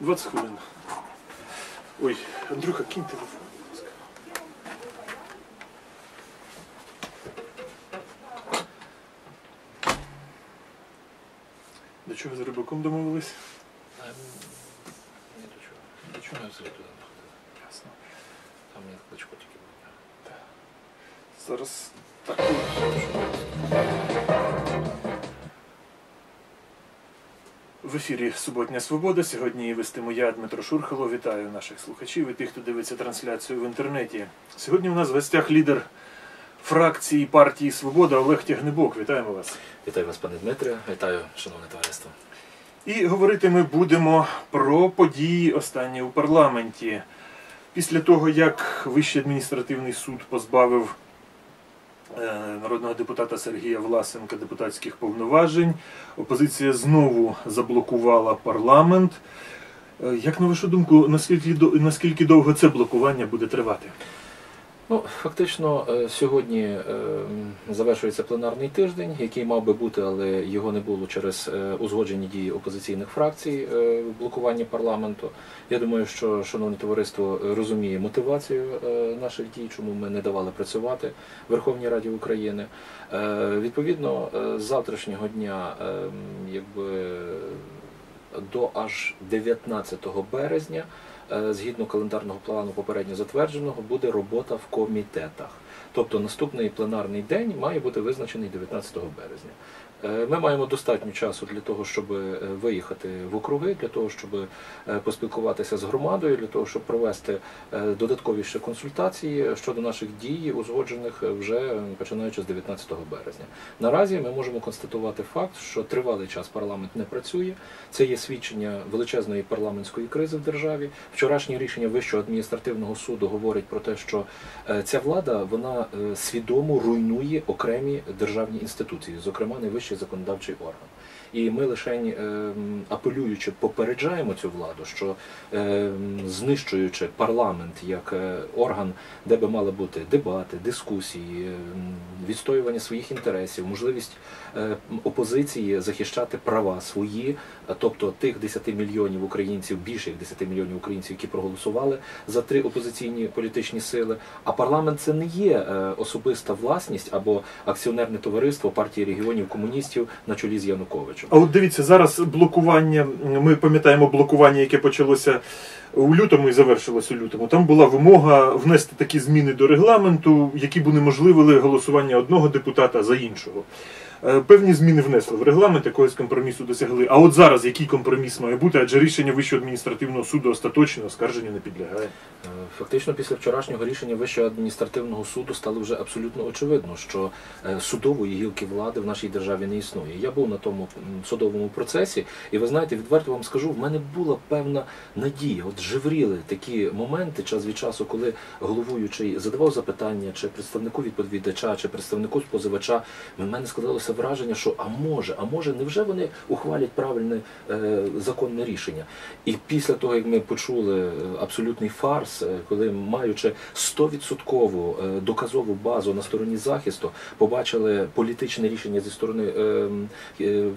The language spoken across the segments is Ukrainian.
20 хвилин. Ой, Андрюха, кинь телефон, будь ласка. До чого з рибаком домовились? Ні, до чого. До чого я взагалі туди не ходив? Ясно. Там мені кличко тільки був. Зараз так. В ефірі Суботня Свобода. Сьогодні її вестиму я, Дмитро Шурхало. Вітаю наших слухачів і тих, хто дивиться трансляцію в інтернеті. Сьогодні у нас в гостях лідер фракції партії Свобода Олег Тягнебок. Вітаємо вас. Вітаю вас, пане Дмитре. Вітаю, шановне товариство. І говорити ми будемо про події останні у парламенті. Після того, як Вищий адміністративний суд позбавив народного депутата Сергія Власенка депутатських повноважень, опозиція знову заблокувала парламент. Е, Як на вашу думку, наскільки, наскільки довго це блокування буде тривати? Ну, фактично, е, сьогодні е, завершується пленарний тиждень, який мав би бути, але його не було через е, узгоджені дії опозиційних фракцій в блокуванні парламенту. Я думаю, що шановне товариство розуміє мотивацію наших дій, чому ми не давали працювати в Верховній Раді України. Відповідно, з завтрашнього дня, якби до аж 19 березня. Е, згідно календарного плану попередньо затвердженого, буде робота в комітетах. Тобто наступний пленарний день має бути визначений 19 березня. Е, Ми маємо достатньо часу для того, щоб е, виїхати в округи, для того, щоб е, поспілкуватися з громадою, для того, щоб провести додаткові ще консультації щодо наших дій, узгоджених вже починаючи з 19 березня. Наразі ми можемо констатувати факт, що тривалий час парламент не працює. Це є свідчення величезної парламентської кризи в державі. Вчорашнє рішення Вищого адміністративного суду говорить про те, що ця влада вона свідомо руйнує окремі державні інституції, зокрема найвищий законодавчий орган. І ми лише ем, апелюючи попереджаємо цю владу, що ем, знищуючи парламент як е, орган, де би мали бути дебати, дискусії, ем, відстоювання своїх інтересів, можливість е, опозиції захищати права свої, тобто тих 10 мільйонів українців, більше як 10 мільйонів українців, які проголосували за три опозиційні політичні сили. А парламент це не є е, особиста власність або акціонерне товариство партії регіонів комуністів на чолі з Януковичем. А от дивіться, зараз блокування, ми пам'ятаємо блокування, яке почалося у лютому і завершилось у лютому. Там була вимога внести такі зміни до регламенту, які б унеможливили голосування одного депутата за іншого. Е, Певні зміни внесли в регламент, якогось компромісу досягли. А от зараз який компроміс має бути? Адже рішення Вищого адміністративного суду остаточно оскарженню не підлягає. Е, Фактично, після вчорашнього рішення Вищого адміністративного суду стало вже абсолютно очевидно, що е, судової гілки влади в нашій державі не існує. Я був на тому судовому процесі, і ви знаєте, відверто вам скажу, в мене була певна надія. От живріли такі моменти час від часу, коли головуючий задавав запитання, чи представнику відповідача, чи представнику позивача, в мене складалося враження, що а може, а може, невже вони ухвалять правильне е, законне рішення? І після того, як ми почули е, абсолютний фарс, е, коли маючи 100% е, доказову базу на стороні захисту, побачили політичне рішення зі сторони е,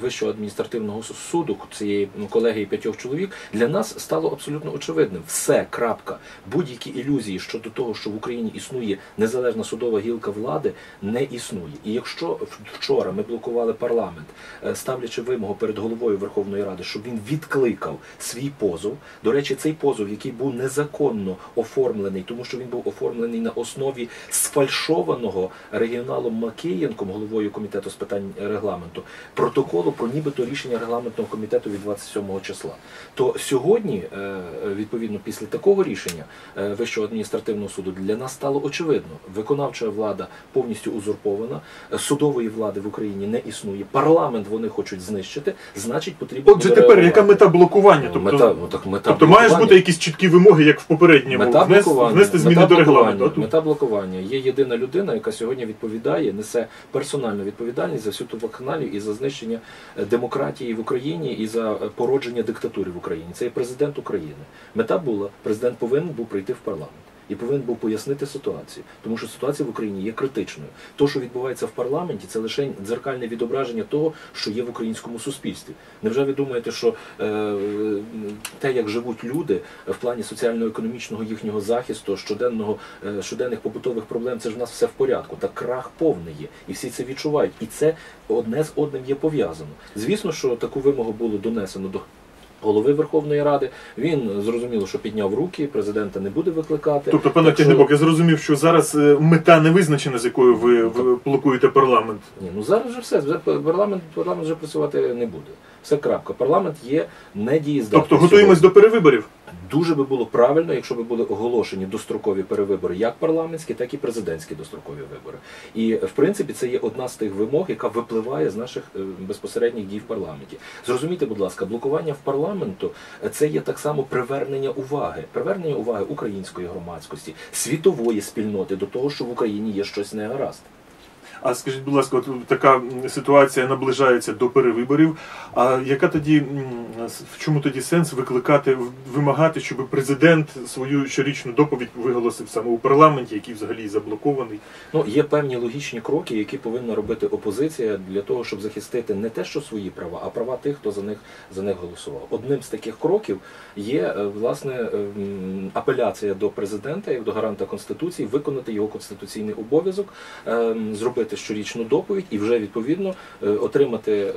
Вищого адміністративного суду цієї колегії п'ятьох чоловік, для нас стало абсолютно очевидним. Все, крапка. Будь-які ілюзії щодо того, що в Україні існує незалежна судова гілка влади, не існує. І якщо вчора ми блокували парламент, е, ставлячи вимогу перед головою Верховної Ради, щоб він відкликав свій позов. До речі, цей позов, який був незаконно оформлений, тому що він був оформлений на основі сфальшованого регіоналом Макієнком, головою комітету з питань регламенту, протоколу про нібито рішення регламентного комітету від 27 числа. То сьогодні, е, відповідно, після такого рішення е, Вищого адміністративного суду для нас стало очевидно, виконавча влада повністю узурпована, судової влади в Україні не існує. Парламент вони хочуть знищити, значить потрібно. Отже, тепер яка мета блокування? Ну, Тобто, мета, ну, так мета тобто блокування. бути якісь чіткі вимоги, як в попередньому, Мета внес- внести зміни мета до регламенту. Мета блокування. Є єдина людина, яка сьогодні відповідає, несе персональну відповідальність за всю ту вакханалію і за знищення е, демократії в Україні і за е, породження диктатури в Україні. Це є президент України. Мета була, президент повинен був прийти в парламент. І повинен був пояснити ситуацію, тому що ситуація в Україні є критичною. То, що відбувається в парламенті, це лише дзеркальне відображення того, що є в українському суспільстві. Невже ви думаєте, що е, те, як живуть люди в плані соціально-економічного їхнього захисту, щоденного е, щоденних побутових проблем, це ж в нас все в порядку. Та крах повний є, і всі це відчувають. І це одне з одним є пов'язано. Звісно, що таку вимогу було донесено до. Голови Верховної Ради він зрозуміло, що підняв руки, президента не буде викликати. Тобто, пане Так що- я зрозумів, що зараз е, мета не визначена, з якою ви, ви блокуєте парламент. Ні, ну зараз вже все. Парламент, парламент вже працювати не буде. Все крапка. Парламент є недієздатним. Тобто готуємось сьогодні. до перевиборів. Дуже би було правильно, якщо б були оголошені дострокові перевибори, як парламентські, так і президентські дострокові вибори. І в принципі це є одна з тих вимог, яка випливає з наших е, безпосередніх дій в парламенті. Зрозумійте, будь ласка, блокування в парламенту е, це є так само привернення уваги, привернення уваги української громадськості, світової спільноти до того, що в Україні є щось негаразд. А скажіть, будь ласка, от така ситуація наближається до перевиборів. А яка тоді в чому тоді сенс викликати, вимагати, щоб президент свою щорічну доповідь виголосив саме у парламенті, який взагалі заблокований? Ну, є певні логічні кроки, які повинна робити опозиція для того, щоб захистити не те, що свої права, а права тих, хто за них за них голосував. Одним з таких кроків є е, власне е, апеляція до президента як до гаранта конституції, виконати його конституційний обов'язок, е, м, зробити щорічну доповідь і вже відповідно е, отримати е,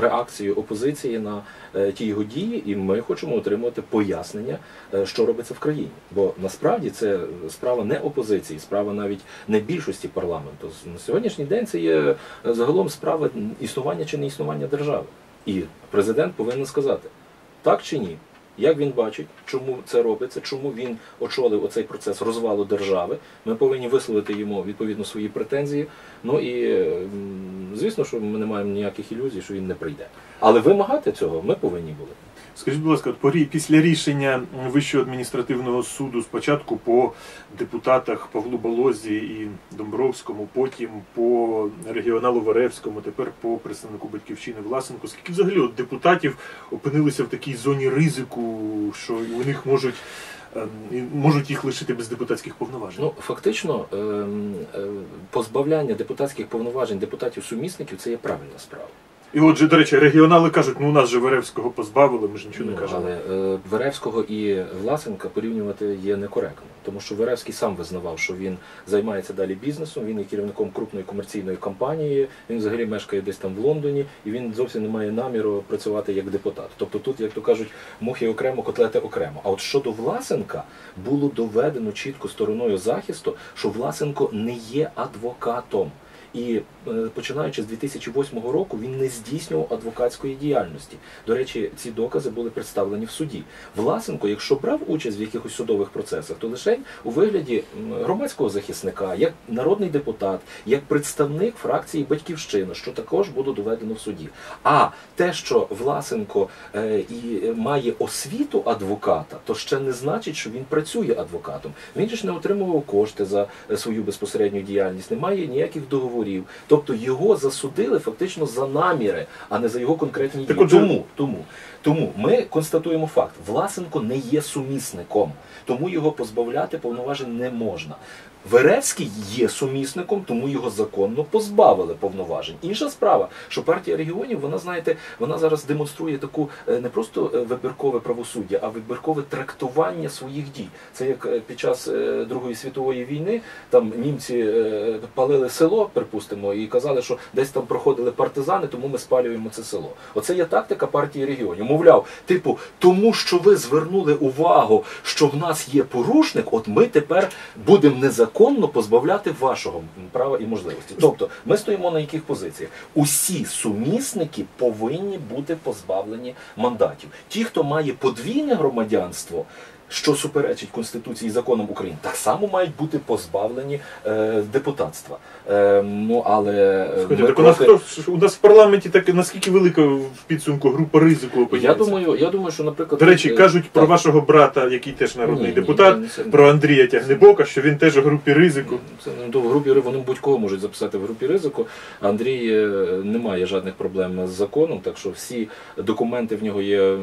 реакцію опозиції на е, ті його дії. І ми хочемо отримати пояснення, що робиться в країні. Бо насправді це справа не опозиції, справа навіть не більшості парламенту. На сьогоднішній день це є загалом справа існування чи не існування держави. І президент повинен сказати так чи ні. Як він бачить, чому це робиться, чому він очолив оцей процес розвалу держави? Ми повинні висловити йому відповідно свої претензії. Ну і звісно, що ми не маємо ніяких ілюзій, що він не прийде. Але вимагати цього ми повинні були. Скажіть, будь ласка, після рішення Вищого адміністративного суду спочатку по депутатах Павлу Болозі і Домбровському, потім по регіоналу Варевському, тепер по представнику батьківщини Власенко, скільки взагалі от депутатів опинилися в такій зоні ризику, що у них можуть, ем, можуть їх лишити без депутатських повноважень? Ну фактично, ем, е, позбавляння депутатських повноважень депутатів-сумісників це є правильна справа. І отже, до речі, регіонали кажуть, ну у нас же Варевського позбавили, ми ж нічого не Ну, кажемо. але е, Веревського і Власенка порівнювати є некоректно, тому що Веревський сам визнавав, що він займається далі бізнесом. Він є керівником крупної комерційної компанії. Він взагалі мешкає десь там в Лондоні, і він зовсім не має наміру працювати як депутат. Тобто тут, як то кажуть, мухи окремо, котлети окремо. А от щодо Власенка було доведено чітко стороною захисту, що Власенко не є адвокатом. І е, починаючи з 2008 року він не здійснював адвокатської діяльності. До речі, ці докази були представлені в суді. Власенко, якщо брав участь в якихось судових процесах, то лише у вигляді громадського захисника, як народний депутат, як представник фракції Батьківщина, що також було доведено в суді. А те, що Власенко е, і має освіту адвоката, то ще не значить, що він працює адвокатом. Він ж не отримував кошти за е, свою безпосередню діяльність, немає ніяких договорів. Тобто його засудили фактично за наміри, а не за його конкретні дії. Тому, тому, тому ми констатуємо факт: Власенко не є сумісником, тому його позбавляти повноважень не можна. Веревський є сумісником, тому його законно позбавили повноважень. Інша справа, що партія регіонів, вона знаєте, вона зараз демонструє таку е, не просто е, вибіркове правосуддя, а вибіркове трактування своїх дій. Це як е, під час Другої світової війни там німці палили село, припустимо, і казали, що десь там проходили партизани, тому ми спалюємо це село. Оце є тактика партії регіонів. Мовляв, типу, тому що ви звернули увагу, що в нас є порушник, от ми тепер будемо незаконно позбавляти вашого права і можливості. Тобто, ми стоїмо на яких позиціях? Усі сумісники повинні бути позбавлені мандатів. Ті, хто має подвійне громадянство. Що суперечить Конституції і законам України, так само мають бути позбавлені е, депутатства. Е, ну але е, ми так у нас проти- хто у нас в парламенті так наскільки велика в підсумку група ризику я думаю, я думаю, що наприклад До речі, е, кажуть про вашого брата, який теж народний Ні, ні, депутат, ні, це- про Андрія Тягнебока, що він теж у групі ризику. Це ну, в групі ри- вони будь-кого можуть записати в групі ризику. Андрій е, не має жодних проблем з законом, так що всі документи в нього є,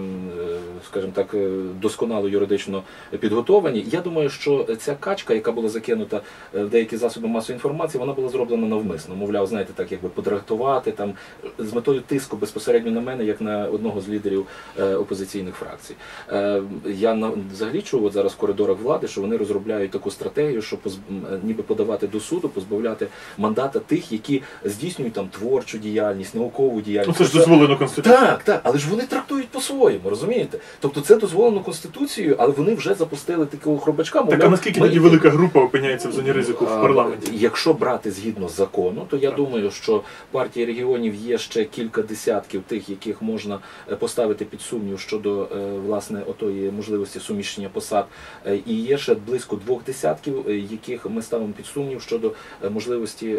скажімо так, досконало юридично підготовані. Я думаю, що ця качка, яка була закинута е, в деякі засоби масової інформації, вона була зроблена навмисно. Мовляв, знаєте, так якби подрахтувати там з метою тиску безпосередньо на мене, як на одного з лідерів е, опозиційних фракцій. Е, я взагалі чув от зараз в коридорах влади, що вони розробляють таку стратегію, щоб позб... ніби подавати до суду, позбавляти мандата тих, які здійснюють там творчу діяльність, наукову Ну, діяльність. це ж дозволено Конституцією. Так, так, але ж вони трактують по-своєму, розумієте? Тобто це дозволено конституцією, але вони вже запустили такого хробачка. Так, а наскільки ми- тоді велика група опиняється в зоні ризику в парламенті? Якщо брати згідно закону, то я думаю, що партія регіонів є ще кілька десятків тих, яких можна е, поставити під сумнів щодо е, власне отої можливості суміщення посад. Е, І є ще близько двох десятків, яких ми ставимо під сумнів щодо можливості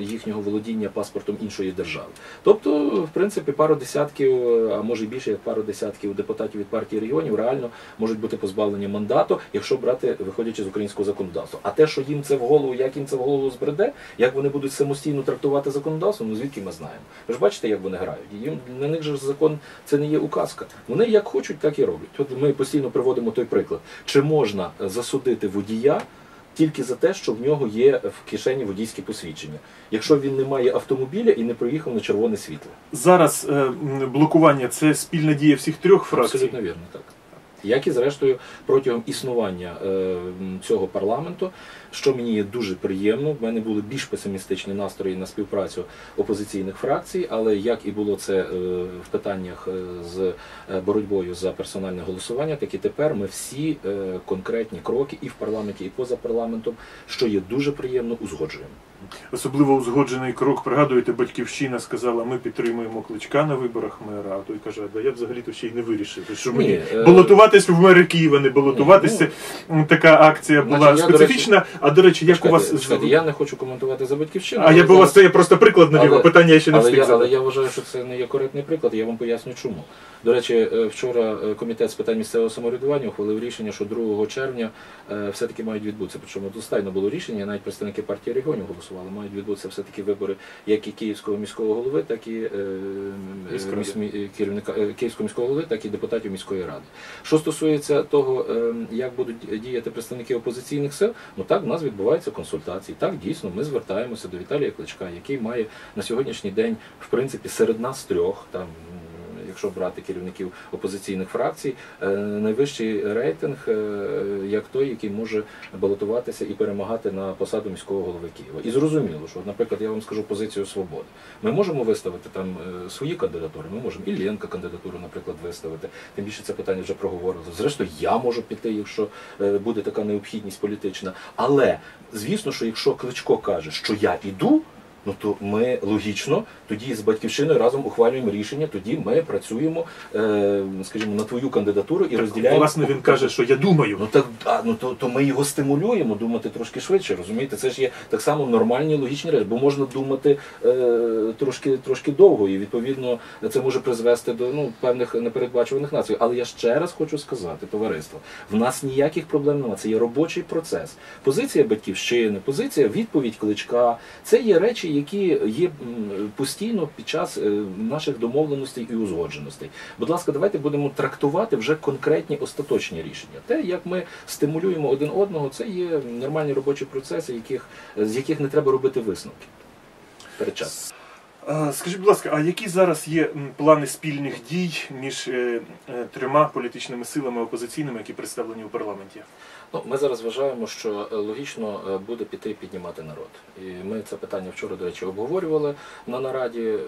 їхнього володіння паспортом іншої держави. Тобто, в принципі, пару десятків, а може й більше як пару десятків депутатів від партії регіонів реально можуть бути позбавлені мандату, якщо брати виходячи з українського законодавства. А те, що їм це в голову, як їм це в голову збреде, як вони будуть самостійно трактувати законодавство, ну звідки ми знаємо? Ви ж бачите, як вони грають. Їм на них же закон це не є указка. Вони як хочуть, так і роблять. От ми постійно приводимо той приклад: чи можна е, засудити водія? Тільки за те, що в нього є в кишені водійське посвідчення, якщо він не має автомобіля і не проїхав на червоне світло. Зараз е, блокування це спільна дія всіх трьох фракцій. Абсолютно вірно, так. Як і зрештою протягом існування е, цього парламенту, що мені є дуже приємно, в мене були більш песимістичні настрої на співпрацю опозиційних фракцій, але як і було це е, в питаннях е, з боротьбою за персональне голосування, так і тепер ми всі конкретні кроки і в парламенті, і поза парламентом, що є дуже приємно, узгоджуємо. Особливо узгоджений крок, пригадуєте, батьківщина сказала, ми підтримуємо кличка на виборах мера. А той каже, да я взагалі-то ще й не вирішив. Що Ні, мені е, балотуватись в мери Києва, не балотуватись. Це м, така акція була Значить, я, до специфічна. а до речі, як у вас Чекайте, чекайте, я не хочу коментувати за батьківщину. а я у вас це є просто приклад навів, а питання я ще не але встиг я, але я вважаю, що це не є коректний приклад, я вам поясню чому. До речі, е, вчора е, комітет з питань місцевого самоврядування ухвалив рішення, що 2 червня е, все-таки мають відбутися. Причому достатньо було рішення, навіть представники партії регіонів голосували, мають відбутися все-таки вибори як і Київського міського голови, так і е, мі- керівника е, Київського міського голови, так і депутатів міської ради. Що стосується того, е, як будуть діяти представники опозиційних сил, ну так в нас відбуваються консультації. Так дійсно ми звертаємося до Віталія Кличка, який має на сьогоднішній день, в принципі, серед нас трьох там. Якщо брати керівників опозиційних фракцій, е, найвищий рейтинг е, як той, який може балотуватися і перемагати на посаду міського голови Києва. І зрозуміло, що, наприклад, я вам скажу позицію свободи. Ми можемо виставити там е, свої кандидатури. Ми можемо Іллєнка кандидатуру, наприклад, виставити. Тим більше це питання вже проговорили. Зрештою, я можу піти, якщо буде така необхідність політична. Але звісно, що якщо Кличко каже, що я іду. Ну то ми логічно тоді з батьківщиною разом ухвалюємо рішення. Тоді ми працюємо, е, скажімо, на твою кандидатуру і Так, розділяємо. власне, він каже, що я думаю. Ну так а, ну то, то ми його стимулюємо думати трошки швидше. Розумієте, це ж є так само нормальні логічні речі, бо можна думати е, трошки трошки довго, і відповідно це може призвести до ну певних непередбачуваних наслідків. Але я ще раз хочу сказати, товариство, в нас ніяких проблем немає. Це є робочий процес. Позиція батьківщини, позиція відповідь кличка. Це є речі, які є постійно під час е, наших домовленостей і узгодженостей. Будь ласка, давайте будемо трактувати вже конкретні остаточні рішення. Те, як ми стимулюємо один одного, це є нормальні робочі процеси, яких, з яких не треба робити висновки. Передчасно. А, Скажіть, будь ласка, а які зараз є плани спільних дій між е, е, трьома політичними силами опозиційними, які представлені у парламенті? Ну, ми зараз вважаємо, що е, логічно е, буде піти піднімати народ. І ми це питання вчора, до речі, обговорювали на нараді. Е,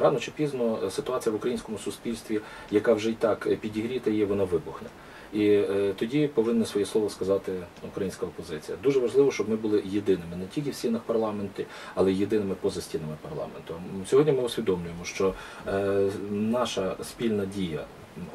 Рано чи пізно ситуація в українському суспільстві, яка вже й так підігріта є, вона вибухне. І тоді повинна своє слово сказати українська опозиція. Дуже важливо, щоб ми були єдиними не тільки в стінах парламенту, але й єдиними поза стінами парламенту. Сьогодні ми усвідомлюємо, що наша спільна дія.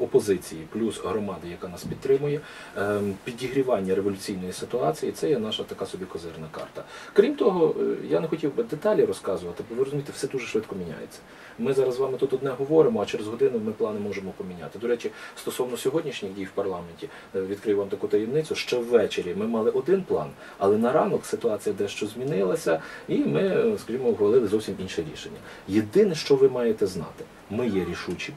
Опозиції плюс громади, яка нас підтримує, ем, підігрівання революційної ситуації це є наша така собі козирна карта. Крім того, е, я не хотів би деталі розказувати, бо ви розумієте, все дуже швидко міняється. Ми зараз з вами тут одне говоримо, а через годину ми плани можемо поміняти. До речі, стосовно сьогоднішніх дій в парламенті, е, відкрию вам таку таємницю. Ще ввечері ми мали один план, але на ранок ситуація дещо змінилася, і ми, е, скажімо, ухвалили зовсім інше рішення. Єдине, що ви маєте знати, ми є рішучі.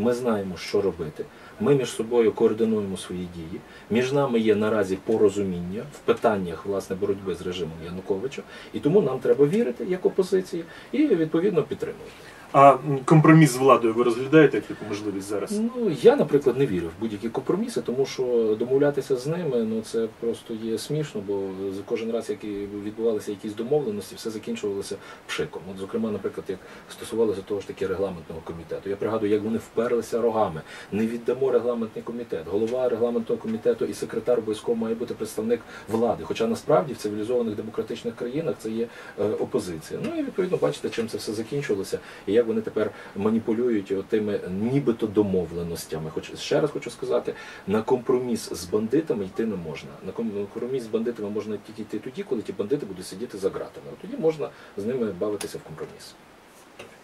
Ми знаємо, що робити. Ми між собою координуємо свої дії. Між нами є наразі порозуміння в питаннях власне боротьби з режимом Януковича, і тому нам треба вірити як опозиції і відповідно підтримувати. А компроміс з владою ви розглядаєте як таку можливість зараз? Ну я, наприклад, не вірю в будь-які компроміси, тому що домовлятися з ними ну це просто є смішно, бо за кожен раз, як відбувалися якісь домовленості, все закінчувалося пшиком. От, зокрема, наприклад, як стосувалося того ж таки регламентного комітету. Я пригадую, як вони вперлися рогами. Не віддамо регламентний комітет. Голова регламентного комітету і секретар обов'язково має бути представник влади. Хоча насправді в цивілізованих демократичних країнах це є е, опозиція. Ну і відповідно бачите, чим це все закінчилося, і як вони тепер маніпулюють тими нібито домовленостями. Хоч ще раз хочу сказати, на компроміс з бандитами йти не можна. На компроміс з бандитами можна тільки йти тоді, коли ті бандити будуть сидіти за ґратами. От Тоді можна з ними бавитися в компроміс.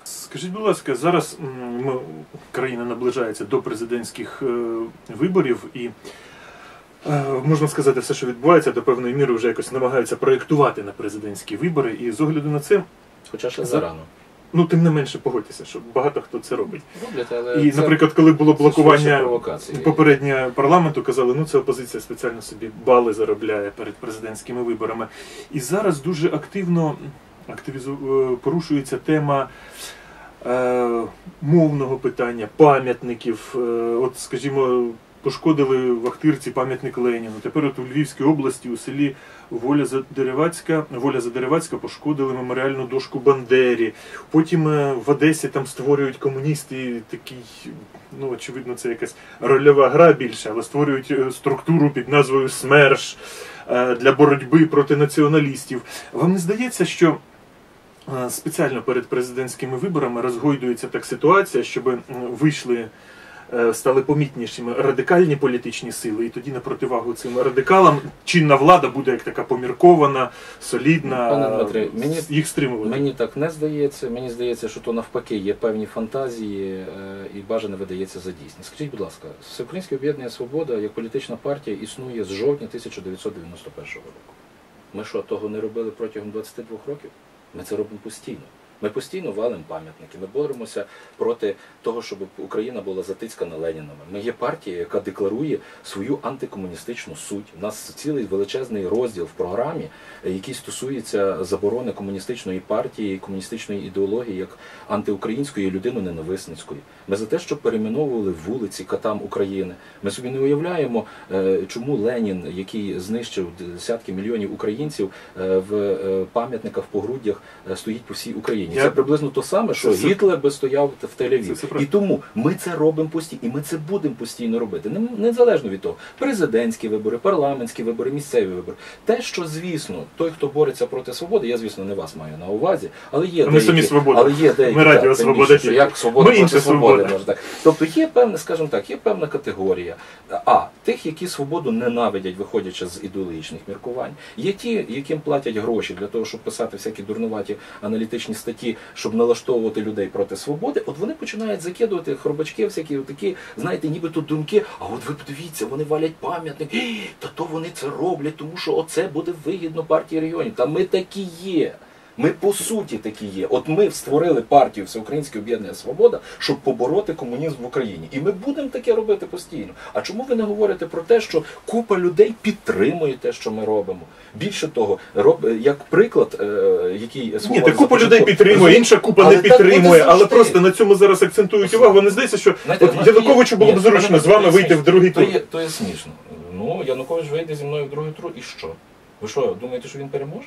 Скажіть, будь ласка, зараз ми, країна наближається до президентських е, виборів і. е, Можна сказати, все, що відбувається, до певної міри вже якось намагаються проєктувати на президентські вибори. І з огляду на це, Хоча ще зарано. Ну тим не менше погодьтеся, що багато хто це робить. Роблять, але І, це- наприклад, коли було це швидше блокування провокації. попереднє парламенту, казали, ну це опозиція спеціально собі бали заробляє перед президентськими виборами. І зараз дуже активно активізу... е, порушується тема е, мовного питання, пам'ятників. Е, от, скажімо, пошкодили в Ахтирці пам'ятник Леніну. Тепер от у Львівській області у селі Воля Задеревацька, Воля Задеревацька пошкодили меморіальну дошку Бандері. Потім е, в Одесі там створюють комуністи такий, ну очевидно, це якась рольова гра більше, але створюють е, структуру під назвою СМЕРШ е, для боротьби проти націоналістів. Вам не здається, що спеціально перед президентськими виборами розгойдується так ситуація, щоб вийшли. Е, Стали помітнішими радикальні політичні сили, і тоді на противагу цим радикалам чинна влада буде як така поміркована, солідна, Пане Дмитре, мені- їх стримувати. Мені так не здається. Мені здається, що то навпаки є певні фантазії е, і бажане видається за дійсне. Скажіть, будь ласка, Всеукраїнське об'єднання Свобода як політична партія існує з жовтня 1991 року. Ми що, того не робили протягом 22 років? Ми це робимо постійно. Ми постійно валимо пам'ятники. Ми боремося проти того, щоб Україна була затицькана Ленінами. Ми є партія, яка декларує свою антикомуністичну суть. У нас цілий величезний розділ в програмі, який стосується заборони комуністичної партії, комуністичної ідеології як антиукраїнської людиноненависницької. Ми за те, щоб перейменовували вулиці катам України. Ми собі не уявляємо, е, чому Ленін, який знищив десятки мільйонів українців, е, в е, пам'ятниках в погруддях стоїть по всій Україні. Я- Це приблизно то саме, що Це- Гітлер би стояв в Тель-Авів. це І тому ми це робимо постійно, і ми це будемо постійно робити. Незалежно від того, президентські вибори, парламентські вибори, місцеві вибори. Те, що звісно, той, хто бореться проти свободи, я звісно не вас маю на увазі, але є Ми деякі, самі «Свобода». але є деякі Ми так, тим «Свобода» що як свобода Ми проти свободи може так. Тобто є певна, скажімо так, є певна категорія. А тих, які свободу ненавидять, виходячи з ідеологічних міркувань. Є ті, яким платять гроші для того, щоб писати всякі дурнуваті аналітичні статті, щоб налаштовувати людей проти свободи. От вони починають закидувати хробачки, всякі такі, знаєте, нібито думки. А от ви подивіться, вони валять пам'ятник. Та то вони це роблять, тому що оце буде вигідно партії регіонів. Та ми такі є. Ми по суті такі є. От ми створили партію Всеукраїнське об'єднання Свобода, щоб побороти комунізм в Україні. І ми будемо таке робити постійно. А чому ви не говорите про те, що купа людей підтримує те, що ми робимо? Більше того, роб як приклад, е, який Ні, «Свобода» купа людей підтримує, інша купа Але не підтримує, але просто на цьому зараз акцентують увагу. Не здається, що Знаєте, от Януковичу було б зручно з вами вийти в другий То тур. є, то є смішно. Ну, Янукович вийде зі мною в другий тур і що? Ви що, думаєте, що він переможе?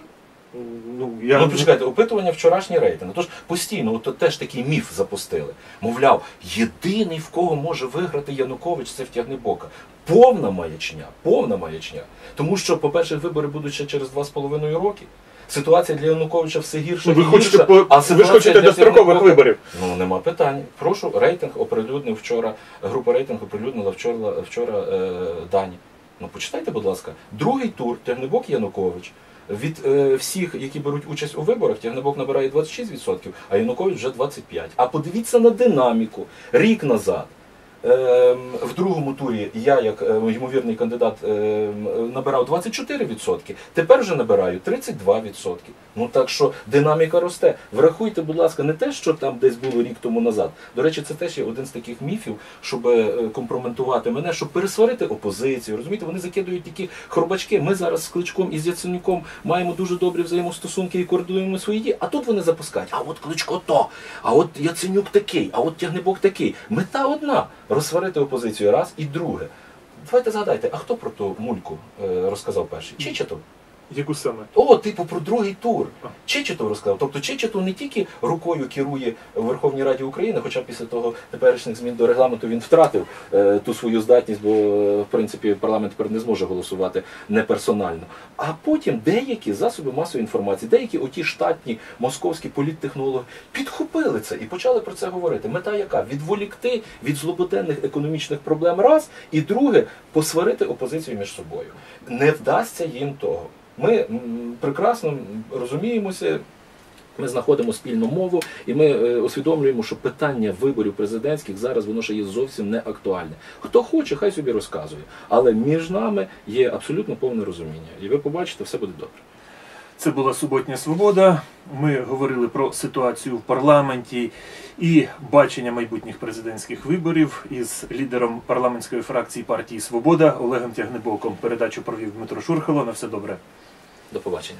Ну, я... Ну, почекайте, опитування вчорашні рейтинги. Тож постійно, от теж такий міф запустили. Мовляв, єдиний, в кого може виграти Янукович, це втягне бока. Повна маячня, повна маячня. Тому що, по-перше, вибори будуть ще через два з половиною роки. Ситуація для Януковича все гірша. Ви і хочете, гірша, по... а ви ж хочете дострокових виборів. Ну нема питань. Прошу, рейтинг оприлюднив вчора. Група рейтинг оприлюднила вчора, вчора е, дані. Ну почитайте, будь ласка, другий тур Тягнебок Янукович. Від е, всіх, які беруть участь у виборах, Тягнебок набирає 26%, а Янукович вже 25%. А подивіться на динаміку. Рік назад в другому турі я, як е, ймовірний кандидат, ем, набирав 24%, тепер вже набираю 32%. Ну так що динаміка росте. Врахуйте, будь ласка, не те, що там десь було рік тому назад. До речі, це теж є один з таких міфів, щоб е, компрометувати мене, щоб пересварити опозицію. Розумієте, вони закидують такі хробачки. Ми зараз з Кличком і з Яценюком маємо дуже добрі взаємостосунки і координуємо свої дії. А тут вони запускають. А от Кличко то, а от Яценюк такий, а от Тягнебок такий. Мета одна розсварити опозицію. Раз і друге. Давайте згадайте, а хто про ту мульку е, розказав перший? Чичетов. Яку саме? О, типу, про другий тур. Чечетов розказав. Тобто Чечетов не тільки рукою керує в Верховній Раді України, хоча після того теперішніх змін до регламенту він втратив е, ту свою здатність, бо в принципі парламент тепер не зможе голосувати не персонально. А потім деякі засоби масової інформації, деякі оті штатні московські політтехнологи підхопили це і почали про це говорити. Мета яка? Відволікти від злободенних економічних проблем раз, і друге посварити опозицію між собою. Не вдасться їм того. Ми прекрасно розуміємося. Ми знаходимо спільну мову, і ми е, усвідомлюємо, що питання виборів президентських зараз воно ще є зовсім не актуальне. Хто хоче, хай собі розказує. Але між нами є абсолютно повне розуміння. І ви побачите, все буде добре. Це була суботня свобода. Ми говорили про ситуацію в парламенті і бачення майбутніх президентських виборів із лідером парламентської фракції партії Свобода Олегом Тягнебоком. Передачу провів Дмитро Шурхало. На все добре. До побачення.